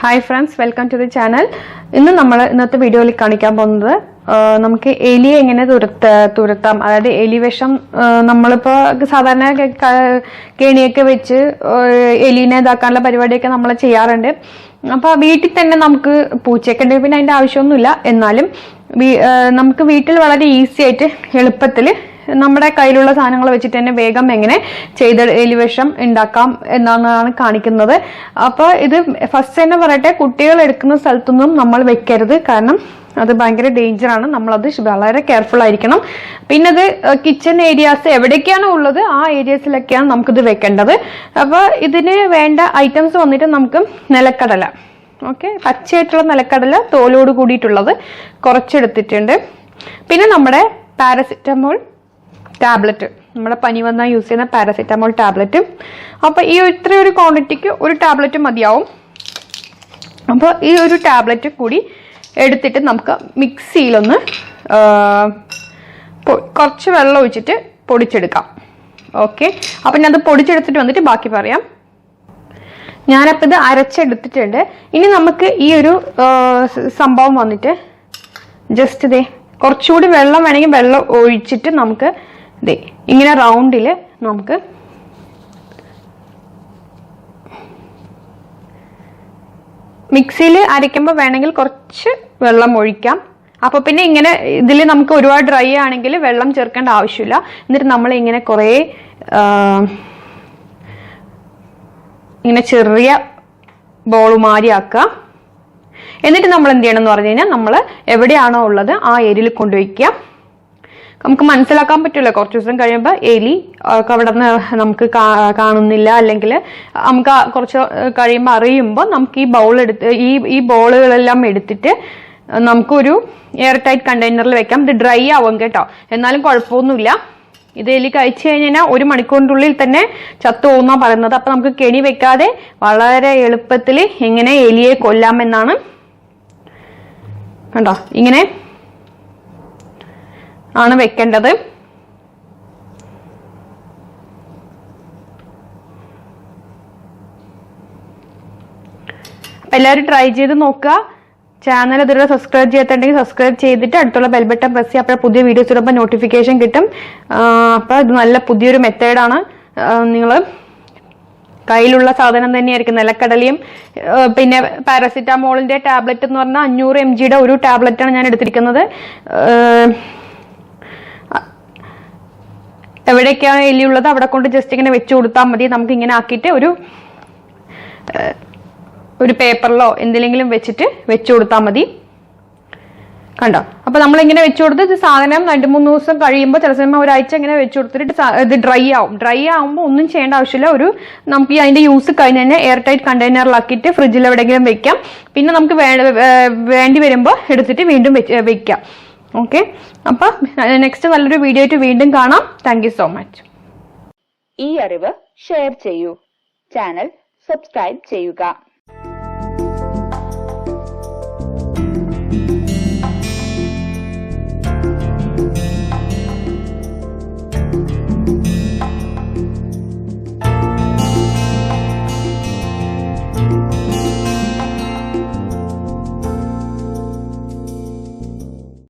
Hi friends welcome to the channel ഇന്ന് നമ്മൾ ഇന്നത്തെ വീഡിയോയിൽ കാണിക്കാൻ പോകുന്നത് നമുക്ക് എലി എങ്ങനെ തുരത്ത തുരത്താം. അതായത് എലി വിഷം നമ്മളിപ്പോൾ നമ്മളിപ്പോ സാധാരണ കെണിയൊക്കെ വെച്ച് എലിനെ ഇതാക്കാനുള്ള പരിപാടിയൊക്കെ നമ്മൾ ചെയ്യാറുണ്ട്. അപ്പോൾ വീട്ടിൽ തന്നെ നമുക്ക് പൂച്ചയൊക്കെ ഉണ്ടെങ്കിൽ പിന്നെ അതിന്റെ ആവശ്യമൊന്നുമില്ല. എന്നാലും നമുക്ക് വീട്ടിൽ വളരെ ഈസി ആയിട്ട് എളുപ്പത്തിൽ നമ്മുടെ കയ്യിലുള്ള സാധനങ്ങൾ വെച്ചിട്ട് തന്നെ വേഗം എങ്ങനെ ചെയ്ത് എലിവേഷം ഉണ്ടാക്കാം എന്നാണ് കാണിക്കുന്നത്. അപ്പോൾ ഇത് ഫസ്റ്റ് തന്നെ പറയട്ടെ കുട്ടികൾ എടുക്കുന്ന സ്ഥലത്തൊന്നും നമ്മൾ വെക്കരുത്. കാരണം അത് ഭയങ്കര ഡേഞ്ചർ ആണ്. നമ്മളത് വളരെ കെയർഫുൾ ആയിരിക്കണം. പിന്നെ അത് കിച്ചൺ ഏരിയാസ് എവിടേക്കാണ് ഉള്ളത്? ആ ഏരിയാസിലൊക്കെയാണ് നമുക്കിത് വെക്കേണ്ടത്. അപ്പോൾ ഇതിന് വേണ്ട ഐറ്റംസ് വന്നിട്ട് നമുക്ക് നിലക്കടല. ഓക്കെ? പച്ചയായിട്ടുള്ള നിലക്കടല തോലോട് കൂടിയിട്ടുള്ളത് കുറച്ചെടുത്തിട്ടുണ്ട്. പിന്നെ നമ്മുടെ പാരസിറ്റമോൾ ടാബ്ലറ്റ്. നമ്മുടെ പനി വന്നാൽ യൂസ് ചെയ്യുന്ന പാരസിറ്റമോൾ ടാബ്ലറ്റ്. അപ്പോൾ ഈ ഇത്ര ഒരു ക്വാണ്ടിറ്റിക്ക് ഒരു ടാബ്ലറ്റ് മതിയാവും. അപ്പോൾ ഈ ഒരു ടാബ്ലറ്റ് കൂടി എടുത്തിട്ട് നമുക്ക് മിക്സിയിലൊന്ന് കുറച്ച് വെള്ളം ഒഴിച്ചിട്ട് പൊടിച്ചെടുക്കാം. ഓക്കെ? അപ്പം ഞാനത് പൊടിച്ചെടുത്തിട്ട് വന്നിട്ട് ബാക്കി പറയാം. ഞാനപ്പോൾ ഇത് അരച്ചെടുത്തിട്ടുണ്ട്. ഇനി നമുക്ക് ഈ ഒരു സംഭവം വന്നിട്ട് ജസ്റ്റ് ഇതേ കുറച്ചുകൂടി വെള്ളം വേണമെങ്കിൽ വെള്ളം ഒഴിച്ചിട്ട് നമുക്ക് ഇതേ ഇങ്ങനെ റൗണ്ടിൽ നമുക്ക് മിക്സിയിൽ അരയ്ക്കുമ്പോൾ വേണമെങ്കിൽ കുറച്ച് വെള്ളം ഒഴിക്കാം. അപ്പൊ പിന്നെ ഇങ്ങനെ ഇതിൽ നമുക്ക് ഒരുപാട് ഡ്രൈ ആണെങ്കിൽ വെള്ളം ചേർക്കേണ്ട ആവശ്യമില്ല. എന്നിട്ട് നമ്മൾ ഇങ്ങനെ കുറേ ഇങ്ങനെ ചെറിയ ബോളുമാരിയാക്കുക എന്നിട്ട് നമ്മൾ എന്ത് ചെയ്യണം എന്ന് പറഞ്ഞു കഴിഞ്ഞാൽ നമ്മൾ എവിടെയാണോ ഉള്ളത് ആ ഏരിയയിൽ കൊണ്ടുവയ്ക്കുക നമുക്ക് മനസ്സിലാക്കാൻ പറ്റില്ല. കുറച്ച് ദിവസം കഴിയുമ്പോൾ എലി ഒക്കെ അവിടെ നിന്ന് നമുക്ക് കാണുന്നില്ല. അല്ലെങ്കിൽ നമുക്ക് കുറച്ച് കഴിയുമ്പോൾ അറിയുമ്പോൾ നമുക്ക് ഈ ബൗൾ എടുത്ത് ഈ ഈ ബോളുകളെല്ലാം എടുത്തിട്ട് നമുക്കൊരു എയർ ടൈറ്റ് കണ്ടെയ്നറിൽ വെക്കാം. ഇത് ഡ്രൈ ആവും കേട്ടോ. എന്നാലും കുഴപ്പമൊന്നുമില്ല. ഇത് എലി കഴിച്ചു കഴിഞ്ഞാൽ ഒരു മണിക്കൂറിനുള്ളിൽ തന്നെ ചത്തു പോകുന്ന പറയുന്നത്. അപ്പൊ നമുക്ക് കെണി വെക്കാതെ വളരെ എളുപ്പത്തിൽ എങ്ങനെ എലിയെ കൊല്ലാമെന്നാണ്. കണ്ടോ? ഇങ്ങനെ ആണ് വെക്കേണ്ടത്. എല്ലാവരും ട്രൈ ചെയ്ത് നോക്കുക. ചാനൽ ഇതുവരെ സബ്സ്ക്രൈബ് ചെയ്യാത്തുണ്ടെങ്കിൽ സബ്സ്ക്രൈബ് ചെയ്തിട്ട് അടുത്തുള്ള ബെൽ ബട്ടൺ പ്രസ് ചെയ്യുക. അപ്പോൾ പുതിയ വീഡിയോസ് ഇടുമ്പോൾ നോട്ടിഫിക്കേഷൻ കിട്ടും. അപ്പോൾ ഇത് നല്ല പുതിയൊരു മെത്തേഡാണ് നിങ്ങൾ കയ്യിലുള്ള സാധനം തന്നെയായിരിക്കും. നിലക്കടലയും പിന്നെ പാരസിറ്റാമോളിന്റെ ടാബ്ലറ്റ് എന്ന് പറഞ്ഞാൽ അഞ്ഞൂറ് എം ജിയുടെ ഒരു ടാബ്ലറ്റാണ് ഞാൻ എടുത്തിരിക്കുന്നത്. എവിടെയൊക്കെയാണ് എലിയുള്ളത്? അവിടെ കൊണ്ട് ജസ്റ്റ് ഇങ്ങനെ വെച്ച് കൊടുത്താൽ മതി. നമുക്ക് ഇങ്ങനെ ആക്കിയിട്ട് ഒരു ഒരു പേപ്പറിലോ എന്തിലെങ്കിലും വെച്ചിട്ട് വെച്ചു കൊടുത്താൽ മതി. കണ്ടോ? അപ്പൊ നമ്മൾ ഇങ്ങനെ വെച്ചു കൊടുത്ത് ഇത് സാധനം രണ്ട് മൂന്ന് ദിവസം കഴിയുമ്പോൾ ചില സമയം ഒരാഴ്ച ഇങ്ങനെ വെച്ചു കൊടുത്തിട്ട് ഇത് ഡ്രൈ ആവും. ഡ്രൈ ആവുമ്പോൾ ഒന്നും ചെയ്യേണ്ട ആവശ്യമില്ല. ഒരു നമുക്ക് അതിന്റെ യൂസ് കഴിഞ്ഞ് തന്നെ എയർ ടൈറ്റ് കണ്ടെയ്നറിലാക്കിയിട്ട് ഫ്രിഡ്ജിൽ എവിടെയെങ്കിലും വെക്കാം. പിന്നെ നമുക്ക് വേണ്ടി വരുമ്പോൾ എടുത്തിട്ട് വീണ്ടും വെക്കാം. ഓക്കെ അപ്പൊ നെക്സ്റ്റ് നല്ലൊരു വീഡിയോ ആയിട്ട് വീണ്ടും കാണാം. താങ്ക് സോ മച്ച് ഈ അറിവ് ഷെയർ ചെയ്യൂ. ചാനൽ സബ്സ്ക്രൈബ് ചെയ്യുക.